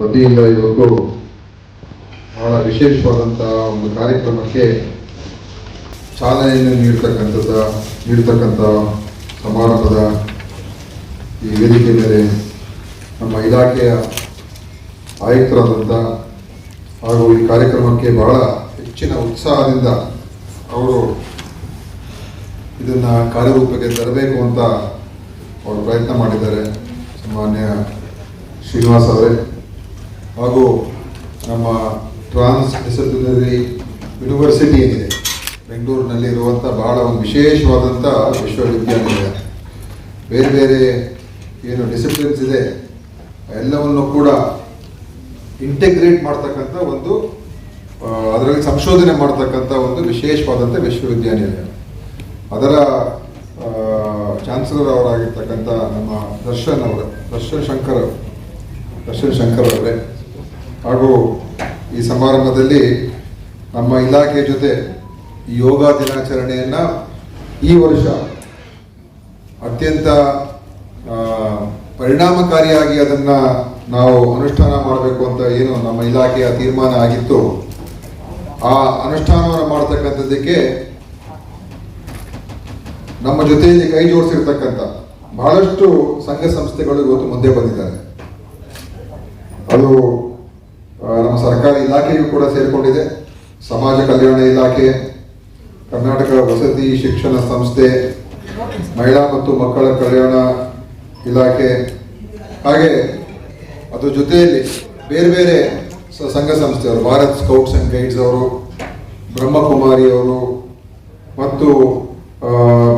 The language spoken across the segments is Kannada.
ವತಿಯಿಂದ ಇವತ್ತು ಬಹಳ ವಿಶೇಷವಾದಂತಹ ಒಂದು ಕಾರ್ಯಕ್ರಮಕ್ಕೆ ಚಾಲನೆಯನ್ನು ನೀಡ್ತಕ್ಕಂಥದ್ದ ನೀಡ್ತಕ್ಕಂಥ ಸಮಾರಂಭದ ಈ ವೇದಿಕೆ ಮೇಲೆ ನಮ್ಮ ಇಲಾಖೆಯ ಆಯುಕ್ತರಾದಂಥ ಹಾಗೂ ಈ ಕಾರ್ಯಕ್ರಮಕ್ಕೆ ಬಹಳ ಹೆಚ್ಚಿನ ಉತ್ಸಾಹದಿಂದ ಅವರು ಇದನ್ನು ಕಾರ್ಯರೂಪಕ್ಕೆ ತರಬೇಕು ಅಂತ ಅವರು ಪ್ರಯತ್ನ ಮಾಡಿದ್ದಾರೆ. ಸಾಮಾನ್ಯ ಶ್ರೀನಿವಾಸ್ ಅವರೇ. ಹಾಗೂ ನಮ್ಮ ಟ್ರಾನ್ಸ್ ಡಿಸಿಪ್ಲಿನರಿ ಯೂನಿವರ್ಸಿಟಿ ಏನಿದೆ, ಬೆಂಗಳೂರಿನಲ್ಲಿ ಇರುವಂಥ ಬಹಳ ಒಂದು ವಿಶೇಷವಾದಂಥ ವಿಶ್ವವಿದ್ಯಾನಿಲಯ. ಬೇರೆ ಬೇರೆ ಏನು ಡಿಸಿಪ್ಲಿನ್ಸ್ ಇದೆ, ಎಲ್ಲವನ್ನು ಕೂಡ ಇಂಟಿಗ್ರೇಟ್ ಮಾಡ್ತಕ್ಕಂಥ ಒಂದು ಅದರಲ್ಲಿ ಸಂಶೋಧನೆ ಮಾಡ್ತಕ್ಕಂಥ ಒಂದು ವಿಶೇಷವಾದಂಥ ವಿಶ್ವವಿದ್ಯಾನಿಲಯ ಅದರ ಚಾನ್ಸಲರ್ ಅವರಾಗಿರ್ತಕ್ಕಂಥ ನಮ್ಮ ದರ್ಶನ್ ಅವರು, ದರ್ಶನ್ ಶಂಕರ್ ಅವರು. ದರ್ಶನ್ ಶಂಕರ್ ಅವರೇ ಹಾಗೂ ಈ ಸಮಾರಂಭದಲ್ಲಿ ನಮ್ಮ ಇಲಾಖೆ ಜೊತೆ ಯೋಗ ದಿನಾಚರಣೆಯನ್ನು ಈ ವರ್ಷ ಅತ್ಯಂತ ಪರಿಣಾಮಕಾರಿಯಾಗಿ ಅದನ್ನ ನಾವು ಅನುಷ್ಠಾನ ಮಾಡಬೇಕು ಅಂತ ಏನು ನಮ್ಮ ಇಲಾಖೆಯ ತೀರ್ಮಾನ ಆಗಿತ್ತು. ಆ ಅನುಷ್ಠಾನವನ್ನು ಮಾಡ್ತಕ್ಕಂಥದ್ದಕ್ಕೆ ನಮ್ಮ ಜೊತೆಯಲ್ಲಿ ಕೈ ಜೋಡಿಸಿರ್ತಕ್ಕಂಥ ಬಹಳಷ್ಟು ಸಂಘ ಸಂಸ್ಥೆಗಳು ಇವತ್ತು ಮುಂದೆ ಬಂದಿದ್ದಾರೆ. ಅದು ನಮ್ಮ ಸರ್ಕಾರಿ ಇಲಾಖೆಯೂ ಕೂಡ ಸೇರಿಕೊಂಡಿದೆ. ಸಮಾಜ ಕಲ್ಯಾಣ ಇಲಾಖೆ, ಕರ್ನಾಟಕ ವಸತಿ ಶಿಕ್ಷಣ ಸಂಸ್ಥೆ, ಮಹಿಳಾ ಮತ್ತು ಮಕ್ಕಳ ಕಲ್ಯಾಣ ಇಲಾಖೆ. ಹಾಗೆ ಅದ್ರ ಜೊತೆಯಲ್ಲಿ ಬೇರೆ ಬೇರೆ ಸಂಘ ಸಂಸ್ಥೆಯವರು, ಭಾರತ್ ಸ್ಕೌಟ್ಸ್ ಅಂಡ್ ಗೈಡ್ಸ್ ಅವರು, ಬ್ರಹ್ಮಕುಮಾರಿ ಅವರು ಮತ್ತು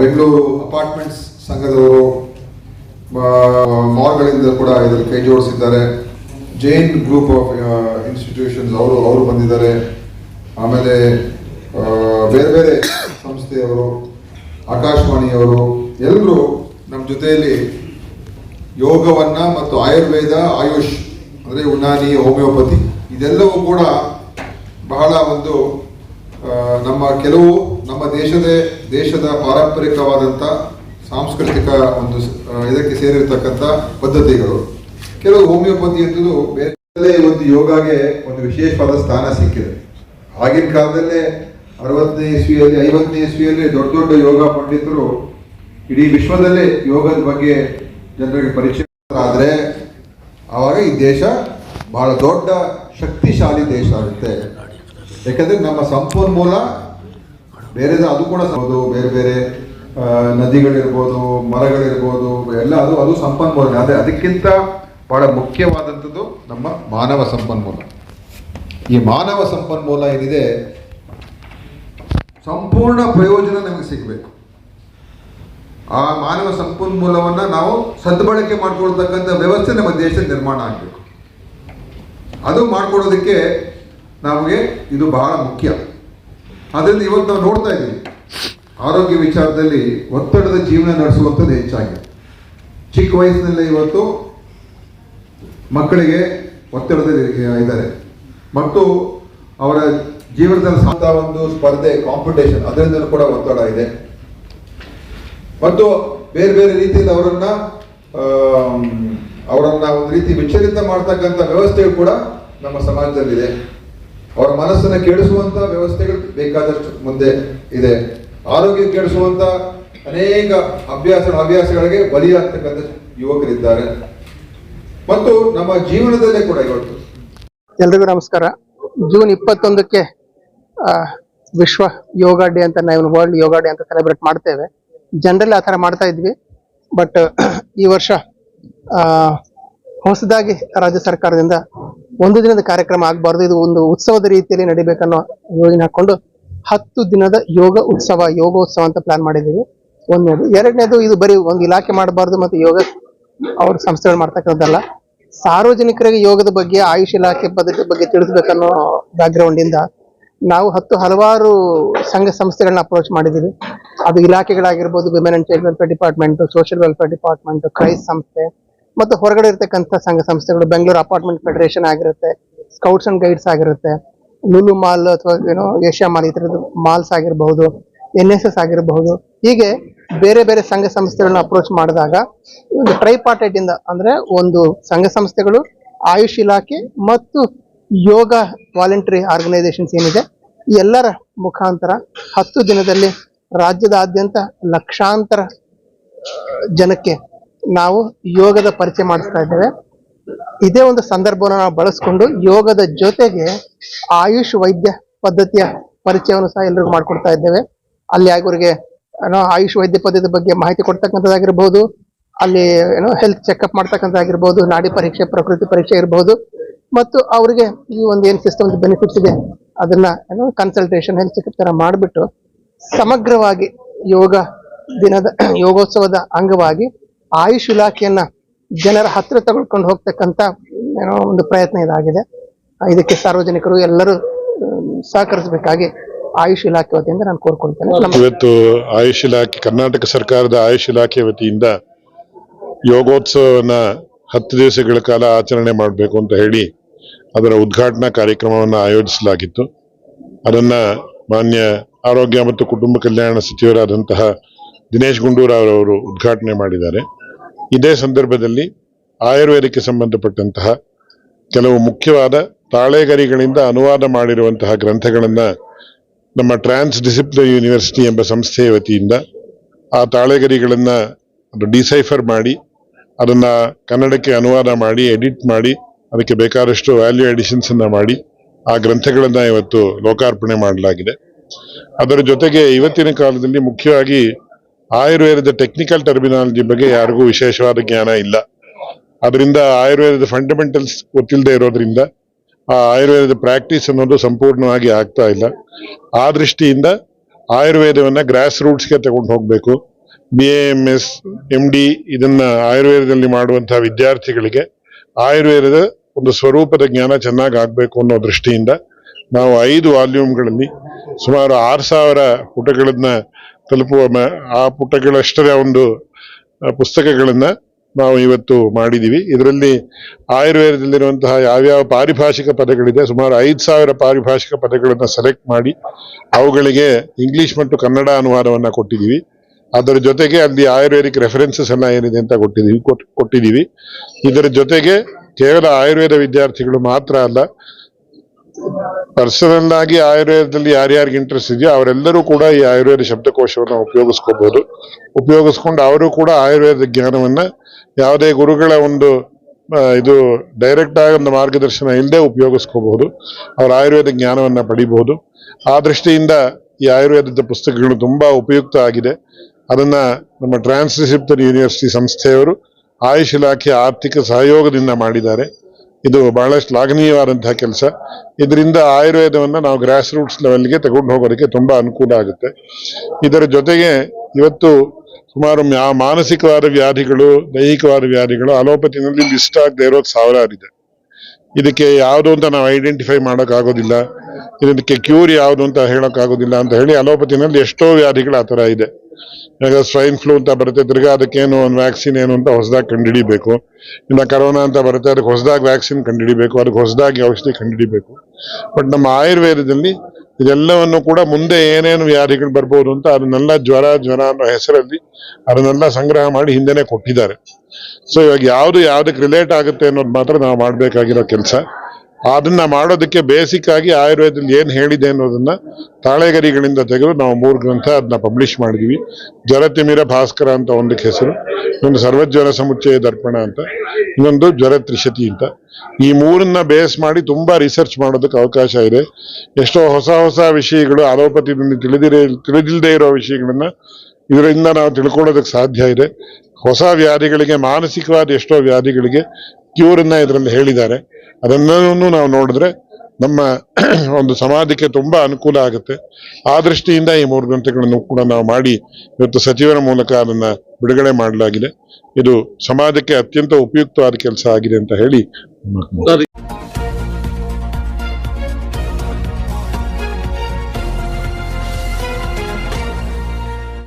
ಬೆಂಗಳೂರು ಅಪಾರ್ಟ್ಮೆಂಟ್ಸ್ ಸಂಘದವರು ಮಾಲ್ಗಳಿಂದ ಕೂಡ ಇದರಲ್ಲಿ ಕೈ ಜೋಡಿಸಿದ್ದಾರೆ. ಜೈನ್ ಗ್ರೂಪ್ ಆಫ್ ಇನ್ಸ್ಟಿಟ್ಯೂಷನ್ಸ್ ಅವರು ಅವರು ಬಂದಿದ್ದಾರೆ. ಆಮೇಲೆ ಬೇರೆ ಬೇರೆ ಸಂಸ್ಥೆಯವರು, ಆಕಾಶವಾಣಿಯವರು, ಎಲ್ಲರೂ ನಮ್ಮ ಜೊತೆಯಲ್ಲಿ ಯೋಗವನ್ನ ಮತ್ತು ಆಯುರ್ವೇದ, ಆಯುಷ್, ಅಂದರೆ ಉನಾನಿ, ಹೋಮಿಯೋಪತಿ, ಇದೆಲ್ಲವೂ ಕೂಡ ಬಹಳ ಒಂದು ನಮ್ಮ ಕೆಲವು ನಮ್ಮ ದೇಶದ ದೇಶದ ಪಾರಂಪರಿಕವಾದಂಥ ಸಾಂಸ್ಕೃತಿಕ ಒಂದು ಇದಕ್ಕೆ ಸೇರಿರ್ತಕ್ಕಂಥ ಪದ್ಧತಿಗಳು. ಕೆಲವು ಹೋಮಿಯೋಪತಿ ಎಂದು ಬೇರೆ ಒಂದು ಯೋಗಗೆ ಒಂದು ವಿಶೇಷವಾದ ಸ್ಥಾನ ಸಿಕ್ಕಿದೆ. ಆಗಿನ ಕಾಲದಲ್ಲೇ ಅರವತ್ತನೇ ಇಸ್ವಿಯಲ್ಲಿ, ಐವತ್ತನೇ ಇಸ್ವಿಯಲ್ಲಿ ದೊಡ್ಡ ದೊಡ್ಡ ಯೋಗ ಪಂಡಿತರು ಇಡೀ ವಿಶ್ವದಲ್ಲೇ ಯೋಗದ ಬಗ್ಗೆ ಜನರಿಗೆ ಪರಿಚಯ ಆದರೆ ಆವಾಗ ಈ ದೇಶ ಬಹಳ ದೊಡ್ಡ ಶಕ್ತಿಶಾಲಿ ದೇಶ ಆಗುತ್ತೆ. ಯಾಕಂದ್ರೆ ನಮ್ಮ ಸಂಪನ್ಮೂಲ ಬೇರೆ ಅದು ಕೂಡ ಬೇರೆ ಬೇರೆ ನದಿಗಳಿರ್ಬೋದು, ಮರಗಳಿರ್ಬೋದು, ಎಲ್ಲ ಅದು ಅದು ಸಂಪನ್ಮೂಲ. ಆದರೆ ಅದಕ್ಕಿಂತ ಬಹಳ ಮುಖ್ಯವಾದಂಥದ್ದು ನಮ್ಮ ಮಾನವ ಸಂಪನ್ಮೂಲ. ಈ ಮಾನವ ಸಂಪನ್ಮೂಲ ಏನಿದೆ, ಸಂಪೂರ್ಣ ಪ್ರಯೋಜನ ನಮಗೆ ಸಿಗಬೇಕು. ಆ ಮಾನವ ಸಂಪನ್ಮೂಲವನ್ನ ನಾವು ಸದ್ಬಳಕೆ ಮಾಡ್ಕೊಳ್ತಕ್ಕಂಥ ವ್ಯವಸ್ಥೆ ನಮ್ಮ ದೇಶ ನಿರ್ಮಾಣ ಆಗಬೇಕು. ಅದು ಮಾಡ್ಕೊಡೋದಕ್ಕೆ ನಮಗೆ ಇದು ಬಹಳ ಮುಖ್ಯ. ಅದರಿಂದ ಇವತ್ತು ನಾವು ನೋಡ್ತಾ ಇದ್ದೀವಿ. ಆರೋಗ್ಯ ವಿಚಾರದಲ್ಲಿ ಒತ್ತಡದ ಜೀವನ ನಡೆಸುವಂಥದ್ದು ಹೆಚ್ಚಾಗಿದೆ. ಚಿಕ್ಕ ವಯಸ್ಸಿನಲ್ಲೇ ಇವತ್ತು ಮಕ್ಕಳಿಗೆ ಒತ್ತಡದಲ್ಲಿ ಇದ್ದಾರೆ. ಮತ್ತು ಅವರ ಜೀವನದಲ್ಲಿ ಸಾಧ ಒಂದು ಸ್ಪರ್ಧೆ ಕಾಂಪಿಟೇಷನ್ ಅದರಿಂದಲೂ ಕೂಡ ಒತ್ತಡ ಇದೆ. ಮತ್ತು ಬೇರೆ ಬೇರೆ ರೀತಿಯಲ್ಲಿ ಅವರನ್ನ ಅವರನ್ನ ಒಂದು ರೀತಿ ವಿಚಲಿತ ಮಾಡ್ತಕ್ಕಂಥ ವ್ಯವಸ್ಥೆಯು ಕೂಡ ನಮ್ಮ ಸಮಾಜದಲ್ಲಿದೆ. ಅವರ ಮನಸ್ಸನ್ನ ಕೆಡಿಸುವಂತ ವ್ಯವಸ್ಥೆಗಳು ಬೇಕಾದಷ್ಟು ಮುಂದೆ ಇದೆ. ಆರೋಗ್ಯ ಕೆಡಿಸುವಂತ ಅನೇಕ ಅಭ್ಯಾಸ, ಹವ್ಯಾಸಗಳಿಗೆ ಬಲಿಯಾಗ್ತಕ್ಕಂಥ ಯುವಕರಿದ್ದಾರೆ. ಮತ್ತು ನಮ್ಮ ಜೀವನದಲ್ಲೇ ಕೂಡ ಇವತ್ತು. ಎಲ್ರಿಗೂ ನಮಸ್ಕಾರ. ಜೂನ್ ಇಪ್ಪತ್ತೊಂದಕ್ಕೆ ವಿಶ್ವ ಯೋಗ ಡೇ ಅಂತ ನಾವು ವರ್ಲ್ಡ್ ಯೋಗ ಡೇ ಅಂತ ಸೆಲೆಬ್ರೇಟ್ ಮಾಡ್ತೇವೆ. ಜನರಲ್ ಆ ಥರ ಮಾಡ್ತಾ ಇದ್ವಿ. ಬಟ್ ಈ ವರ್ಷ ಹೊಸದಾಗಿ ರಾಜ್ಯ ಸರ್ಕಾರದಿಂದ ಒಂದು ದಿನದ ಕಾರ್ಯಕ್ರಮ ಆಗಬಾರ್ದು. ಇದು ಒಂದು ಉತ್ಸವದ ರೀತಿಯಲ್ಲಿ ನಡಿಬೇಕನ್ನೋ ಯೋಜನೆ ಹಾಕೊಂಡು ಹತ್ತು ದಿನದ ಯೋಗ ಉತ್ಸವ, ಯೋಗೋತ್ಸವ ಅಂತ ಪ್ಲಾನ್ ಮಾಡಿದ್ದೀವಿ. ಒಂದನೇದು. ಎರಡನೇದು, ಇದು ಬರೀ ಒಂದು ಇಲಾಖೆ ಮಾಡಬಾರ್ದು ಮತ್ತು ಯೋಗ ಅವ್ರ ಸಂಸ್ಥೆಗಳು ಮಾಡ್ತಕ್ಕಂಥದ್ದಲ್ಲ. ಸಾರ್ವಜನಿಕರಿಗೆ ಯೋಗದ ಬಗ್ಗೆ, ಆಯುಷ್ ಇಲಾಖೆ ಪದ್ಧತಿ ಬಗ್ಗೆ ತಿಳಿಸ್ಬೇಕನ್ನೋ ಬ್ಯಾಕ್ಗ್ರೌಂಡ್ ಇಂದ ನಾವು ಹತ್ತು ಹಲವಾರು ಸಂಘ ಸಂಸ್ಥೆಗಳನ್ನ ಅಪ್ರೋಚ್ ಮಾಡಿದ್ದೀವಿ. ಅದು ಇಲಾಖೆಗಳಾಗಿರ್ಬೋದು women and child welfare department social welfare department ಕ್ರೈಸ್ ಸಂಸ್ಥೆ, ಮತ್ತು ಹೊರಗಡೆ ಇರತಕ್ಕಂಥ ಸಂಘ ಸಂಸ್ಥೆಗಳು ಬೆಂಗಳೂರು ಅಪಾರ್ಟ್ಮೆಂಟ್ ಫೆಡರೇಷನ್ ಆಗಿರುತ್ತೆ ಸ್ಕೌಟ್ಸ್ ಅಂಡ್ ಗೈಡ್ಸ್ ಆಗಿರುತ್ತೆ ಲುಲು ಮಾಲ್ ಅಥವಾ ಏನೋ ಏಷ್ಯಾ ಮಾಲ್ ಈ ಥರದ್ದು ಮಾಲ್ಸ್ ಆಗಿರಬಹುದು ಎನ್ ಎಸ್ ಎಸ್ ಆಗಿರಬಹುದು. ಹೀಗೆ ಬೇರೆ ಬೇರೆ ಸಂಘ ಸಂಸ್ಥೆಗಳನ್ನ ಅಪ್ರೋಚ್ ಮಾಡಿದಾಗ, ಒಂದು ಟ್ರೈ ಇಂದ ಅಂದ್ರೆ ಒಂದು ಸಂಘ ಸಂಸ್ಥೆಗಳು, ಆಯುಷ್ ಇಲಾಖೆ ಮತ್ತು ಯೋಗ ವಾಲಂಟರಿ ಆರ್ಗನೈಸೇಷನ್ಸ್ ಏನಿದೆ ಎಲ್ಲರ ಮುಖಾಂತರ ಹತ್ತು ದಿನದಲ್ಲಿ ರಾಜ್ಯದಾದ್ಯಂತ ಲಕ್ಷಾಂತರ ಜನಕ್ಕೆ ನಾವು ಯೋಗದ ಪರಿಚಯ ಮಾಡಿಸ್ತಾ ಇದ್ದೇವೆ. ಇದೇ ಒಂದು ಸಂದರ್ಭವನ್ನು ನಾವು ಬಳಸ್ಕೊಂಡು ಯೋಗದ ಜೊತೆಗೆ ಆಯುಷ್ ವೈದ್ಯ ಪದ್ಧತಿಯ ಪರಿಚಯವನ್ನು ಸಹ ಎಲ್ಲರಿಗೂ ಮಾಡಿಕೊಡ್ತಾ ಇದ್ದೇವೆ. ಅಲ್ಲಿ ಆಗೋರಿಗೆ ಏನೋ ಆಯುಷ್ ವೈದ್ಯ ಪದ್ಧತಿ ಬಗ್ಗೆ ಮಾಹಿತಿ ಕೊಡ್ತಕ್ಕಂಥದ್ದಾಗಿರ್ಬೋದು, ಅಲ್ಲಿ ಏನೋ ಹೆಲ್ತ್ ಚೆಕಪ್ ಮಾಡ್ತಕ್ಕಂಥದ್ದಾಗಿರ್ಬೋದು, ನಾಡಿ ಪರೀಕ್ಷೆ, ಪ್ರಕೃತಿ ಪರೀಕ್ಷೆ ಇರಬಹುದು ಮತ್ತು ಅವರಿಗೆ ಈ ಒಂದು ಏನು ಸಿಸ್ಟಮ್ ಬೆನಿಫಿಟ್ಸ್ ಇದೆ ಅದನ್ನ ಏನೋ ಕನ್ಸಲ್ಟೇಷನ್ ಹೆಲ್ತ್ ಚೆಕಪ್ ತರ ಮಾಡಿಬಿಟ್ಟು ಸಮಗ್ರವಾಗಿ ಯೋಗ ದಿನದ ಯೋಗೋತ್ಸವದ ಅಂಗವಾಗಿ ಆಯುಷ್ ಇಲಾಖೆಯನ್ನ ಜನರ ಹತ್ರ ತಗೊಳ್ಕೊಂಡು ಹೋಗ್ತಕ್ಕಂತ ಏನೋ ಒಂದು ಪ್ರಯತ್ನ ಇದಾಗಿದೆ. ಇದಕ್ಕೆ ಸಾರ್ವಜನಿಕರು ಎಲ್ಲರೂ ಸಹಕರಿಸಬೇಕಾಗಿ ಆಯುಷ್ ಇಲಾಖೆ ವತಿಯಿಂದ ನಾನು ಕೋರ್ಕೊಳ್ತೇನೆ. ಇವತ್ತು ಆಯುಷ್ ಇಲಾಖೆ ಕರ್ನಾಟಕ ಸರ್ಕಾರದ ಆಯುಷ್ ಇಲಾಖೆ ವತಿಯಿಂದ ಯೋಗೋತ್ಸವವನ್ನ ಹತ್ತು ದಿವಸಗಳ ಕಾಲ ಆಚರಣೆ ಮಾಡಬೇಕು ಅಂತ ಹೇಳಿ ಅದರ ಉದ್ಘಾಟನಾ ಕಾರ್ಯಕ್ರಮವನ್ನು ಆಯೋಜಿಸಲಾಗಿತ್ತು. ಅದನ್ನ ಮಾನ್ಯ ಆರೋಗ್ಯ ಮತ್ತು ಕುಟುಂಬ ಕಲ್ಯಾಣ ಸಚಿವರಾದಂತಹ ದಿನೇಶ್ ಗುಂಡೂರಾವ್ ಅವರು ಉದ್ಘಾಟನೆ ಮಾಡಿದ್ದಾರೆ. ಇದೇ ಸಂದರ್ಭದಲ್ಲಿ ಆಯುರ್ವೇದಕ್ಕೆ ಸಂಬಂಧಪಟ್ಟಂತಹ ಕೆಲವು ಮುಖ್ಯವಾದ ತಾಳೆಗರಿಗಳಿಂದ ಅನುವಾದ ಮಾಡಿರುವಂತಹ ಗ್ರಂಥಗಳನ್ನು ನಮ್ಮ ಟ್ರಾನ್ಸ್ ಡಿಸಿಪ್ಲಿನ್ ಯೂನಿವರ್ಸಿಟಿ ಎಂಬ ಸಂಸ್ಥೆಯ ವತಿಯಿಂದ ಆ ತಾಳೆಗರಿಗಳನ್ನು ಡಿಸೈಫರ್ ಮಾಡಿ ಅದನ್ನ ಕನ್ನಡಕ್ಕೆ ಅನುವಾದ ಮಾಡಿ, ಎಡಿಟ್ ಮಾಡಿ, ಅದಕ್ಕೆ ಬೇಕಾದಷ್ಟು ವ್ಯಾಲ್ಯೂ ಎಡಿಷನ್ಸ್ ಅನ್ನ ಮಾಡಿ, ಆ ಗ್ರಂಥಗಳನ್ನ ಇವತ್ತು ಲೋಕಾರ್ಪಣೆ ಮಾಡಲಾಗಿದೆ. ಅದರ ಜೊತೆಗೆ ಇವತ್ತಿನ ಕಾಲದಲ್ಲಿ ಮುಖ್ಯವಾಗಿ ಆಯುರ್ವೇದದ ಟೆಕ್ನಿಕಲ್ ಟರ್ಮಿನಾಲಜಿ ಬಗ್ಗೆ ಯಾರಿಗೂ ವಿಶೇಷವಾದ ಜ್ಞಾನ ಇಲ್ಲ. ಅದರಿಂದ ಆಯುರ್ವೇದದ ಫಂಡಮೆಂಟಲ್ಸ್ ಗೊತ್ತಿಲ್ಲದೆ ಇರೋದ್ರಿಂದ ಆ ಆಯುರ್ವೇದದ ಪ್ರಾಕ್ಟೀಸ್ ಅನ್ನೋದು ಸಂಪೂರ್ಣವಾಗಿ ಆಗ್ತಾ ಇಲ್ಲ. ಆ ದೃಷ್ಟಿಯಿಂದ ಆಯುರ್ವೇದವನ್ನ ಗ್ರಾಸ್ ರೂಟ್ಸ್ಗೆ ತಗೊಂಡು ಹೋಗ್ಬೇಕು. B M S M D ಇದನ್ನ ಆಯುರ್ವೇದದಲ್ಲಿ ಮಾಡುವಂತಹ ವಿದ್ಯಾರ್ಥಿಗಳಿಗೆ ಆಯುರ್ವೇದದ ಒಂದು ಸ್ವರೂಪದ ಜ್ಞಾನ ಚೆನ್ನಾಗಿ ಆಗ್ಬೇಕು ಅನ್ನೋ ದೃಷ್ಟಿಯಿಂದ ನಾವು ಐದು ವಾಲ್ಯೂಮ್ಗಳಲ್ಲಿ ಸುಮಾರು ಆರು ಸಾವಿರ ಪುಟಗಳನ್ನ ತಲುಪುವ ಆ ಪುಟಗಳಷ್ಟರ ಒಂದು ಪುಸ್ತಕಗಳನ್ನ ನಾವು ಇವತ್ತು ಮಾಡಿದೀವಿ. ಇದರಲ್ಲಿ ಆಯುರ್ವೇದದಲ್ಲಿರುವಂತಹ ಯಾವ್ಯಾವ ಪಾರಿಭಾಷಿಕ ಪದಗಳಿದೆ, ಸುಮಾರು ಐದು ಸಾವಿರ ಪಾರಿಭಾಷಿಕ ಪದಗಳನ್ನ ಸೆಲೆಕ್ಟ್ ಮಾಡಿ ಅವುಗಳಿಗೆ ಇಂಗ್ಲಿಷ್ ಮತ್ತು ಕನ್ನಡ ಅನುವಾದವನ್ನ ಕೊಟ್ಟಿದ್ದೀವಿ ಅದರ ಜೊತೆಗೆ ಅಲ್ಲಿ ಆಯುರ್ವೇದಿಕ್ ರೆಫರೆನ್ಸಸ್ ಎಲ್ಲ ಏನಿದೆ ಅಂತ ಕೊಟ್ಟಿದ್ದೀವಿ, ಕೊಟ್- ಕೊಟ್ಟಿದ್ದೀವಿ. ಇದರ ಜೊತೆಗೆ ಕೇವಲ ಆಯುರ್ವೇದ ವಿದ್ಯಾರ್ಥಿಗಳು ಮಾತ್ರ ಅಲ್ಲ ಪರ್ಸನಲ್ ಆಗಿ ಆಯುರ್ವೇದದಲ್ಲಿ ಯಾರ್ಯಾರಿಗೆ ಇಂಟ್ರೆಸ್ಟ್ ಇದೆಯೋ ಅವರೆಲ್ಲರೂ ಕೂಡ ಈ ಆಯುರ್ವೇದ ಶಬ್ದಕೋಶವನ್ನು ಉಪಯೋಗಿಸ್ಕೋಬಹುದು ಉಪಯೋಗಿಸ್ಕೊಂಡು ಅವರು ಕೂಡ ಆಯುರ್ವೇದ ಜ್ಞಾನವನ್ನ ಯಾವುದೇ ಗುರುಗಳ ಒಂದು ಇದು ಡೈರೆಕ್ಟ್ ಆಗಿ ಒಂದು ಮಾರ್ಗದರ್ಶನ ಇಲ್ಲದೆ ಉಪಯೋಗಿಸ್ಕೋಬಹುದು ಅವರ ಆಯುರ್ವೇದ ಜ್ಞಾನವನ್ನ ಪಡಿಬಹುದು ಆ ದೃಷ್ಟಿಯಿಂದ ಈ ಆಯುರ್ವೇದದ ಪುಸ್ತಕಗಳು ತುಂಬಾ ಉಪಯುಕ್ತ ಆಗಿದೆ. ಅದನ್ನ ನಮ್ಮ ಟ್ರಾನ್ಸ್ಡಿಸಿಪ್ಟರ್ ಯೂನಿವರ್ಸಿಟಿ ಸಂಸ್ಥೆಯವರು ಆಯುಷ್ ಇಲಾಖೆ ಆರ್ಥಿಕ ಸಹಯೋಗದಿಂದ ಮಾಡಿದ್ದಾರೆ. ಇದು ಬಹಳ ಶ್ಲಾಘನೀಯವಾದಂತಹ ಕೆಲಸ. ಇದರಿಂದ ಆಯುರ್ವೇದವನ್ನು ನಾವು ಗ್ರಾಸ್ ರೂಟ್ಸ್ ಲೆವೆಲ್ಗೆ ತಗೊಂಡು ಹೋಗೋದಕ್ಕೆ ತುಂಬಾ ಅನುಕೂಲ ಆಗುತ್ತೆ. ಇದರ ಜೊತೆಗೆ ಇವತ್ತು ಸುಮಾರು ಮಾನಸಿಕವಾದ ವ್ಯಾಧಿಗಳು, ದೈಹಿಕವಾದ ವ್ಯಾಧಿಗಳು ಅಲೋಪತಿನಲ್ಲಿ ಲಿಸ್ಟ್ ಆಗದೆ ಇರೋದು ಸಾವಿರಾರಿದೆ ಇದಕ್ಕೆ ಯಾವುದು ಅಂತ ನಾವು ಐಡೆಂಟಿಫೈ ಮಾಡೋಕ್ಕಾಗೋದಿಲ್ಲ. ಇದಕ್ಕೆ ಕ್ಯೂರ್ ಯಾವುದು ಅಂತ ಹೇಳೋಕ್ಕಾಗೋದಿಲ್ಲ ಅಂತ ಹೇಳಿ ಅಲೋಪತಿನಲ್ಲಿ ಎಷ್ಟೋ ವ್ಯಾಧಿಗಳು ಆ ಥರ ಇದೆ. ಈಗ ಸ್ವೈನ್ ಫ್ಲೂ ಅಂತ ಬರುತ್ತೆ, ತಿರ್ಗಾ ಅದಕ್ಕೇನು ಒಂದು ವ್ಯಾಕ್ಸಿನ್ ಏನು ಅಂತ ಹೊಸದಾಗಿ ಕಂಡುಹಿಡಿಬೇಕು. ಇನ್ನ ಕರೋನಾ ಅಂತ ಬರುತ್ತೆ, ಅದಕ್ಕೆ ಹೊಸದಾಗಿ ವ್ಯಾಕ್ಸಿನ್ ಕಂಡುಹಿಡಿಬೇಕು, ಅದಕ್ಕೆ ಹೊಸದಾಗಿ ಔಷಧಿ ಕಂಡುಹಿಡಿಬೇಕು. ಬಟ್ ನಮ್ಮ ಆಯುರ್ವೇದದಲ್ಲಿ ಇದೆಲ್ಲವನ್ನು ಕೂಡ ಮುಂದೆ ಏನೇನು ವ್ಯಾಧಿಗಳು ಬರ್ಬೋದು ಅಂತ ಅದನ್ನೆಲ್ಲ ಜ್ವರ ಜ್ವರ ಅನ್ನೋ ಹೆಸರಲ್ಲಿ ಅದನ್ನೆಲ್ಲ ಸಂಗ್ರಹ ಮಾಡಿ ಹಿಂದೆನೆ ಕೊಟ್ಟಿದ್ದಾರೆ. ಸೊ ಇವಾಗ ಯಾವ್ದು ಯಾವ್ದಕ್ಕೆ ರಿಲೇಟ್ ಆಗುತ್ತೆ ಅನ್ನೋದು ಮಾತ್ರ ನಾವು ಮಾಡ್ಬೇಕಾಗಿರೋ ಕೆಲಸ. ಅದನ್ನ ಮಾಡೋದಕ್ಕೆ ಬೇಸಿಕ್ ಆಗಿ ಆಯುರ್ವೇದದಲ್ಲಿ ಏನ್ ಹೇಳಿದೆ ಅನ್ನೋದನ್ನ ತಾಳೆಗರಿಗಳಿಂದ ತೆಗೆದು ನಾವು ಮೂರು ಗ್ರಂಥ ಅದನ್ನ ಪಬ್ಲಿಷ್ ಮಾಡಿದೀವಿ. ಜ್ವರತಿಮಿರ ಭಾಸ್ಕರ ಅಂತ ಒಂದಕ್ಕೆ ಹೆಸರು, ಇನ್ನೊಂದು ಸರ್ವಜ್ವರ ಸಮುಚ್ಚಯ ದರ್ಪಣ ಅಂತ, ಇನ್ನೊಂದು ಜ್ವರ ತ್ರಿಶತಿ ಅಂತ. ಈ ಮೂರನ್ನ ಬೇಸ್ ಮಾಡಿ ತುಂಬಾ ರಿಸರ್ಚ್ ಮಾಡೋದಕ್ಕೆ ಅವಕಾಶ ಇದೆ. ಎಷ್ಟೋ ಹೊಸ ಹೊಸ ವಿಷಯಗಳು ಅಲೋಪತಿದಿಂದ ತಿಳಿದಿರೇ ತಿಳಿದಿಲ್ಲದೆ ಇರೋ ವಿಷಯಗಳನ್ನ ಇದರಿಂದ ನಾವು ತಿಳ್ಕೊಳ್ಳೋದಕ್ಕೆ ಸಾಧ್ಯ ಇದೆ. ಹೊಸ ವ್ಯಾಧಿಗಳಿಗೆ, ಮಾನಸಿಕವಾದ ಎಷ್ಟೋ ವ್ಯಾಧಿಗಳಿಗೆ ಕ್ಯೂರನ್ನ ಇದರಲ್ಲಿ ಹೇಳಿದ್ದಾರೆ. ಅದನ್ನೂ ನಾವು ನೋಡಿದ್ರೆ ನಮ್ಮ ಒಂದು ಸಮಾಜಕ್ಕೆ ತುಂಬಾ ಅನುಕೂಲ ಆಗುತ್ತೆ. ಆ ದೃಷ್ಟಿಯಿಂದ ಈ ಮೂರು ಗ್ರಂಥಗಳನ್ನು ಕೂಡ ನಾವು ಮಾಡಿ ಇವತ್ತು ಸಚಿವರ ಮೂಲಕ ಅದನ್ನ ಬಿಡುಗಡೆ ಮಾಡಲಾಗಿದೆ. ಇದು ಸಮಾಜಕ್ಕೆ ಅತ್ಯಂತ ಉಪಯುಕ್ತವಾದ ಕೆಲಸ ಆಗಿದೆ ಅಂತ ಹೇಳಿ.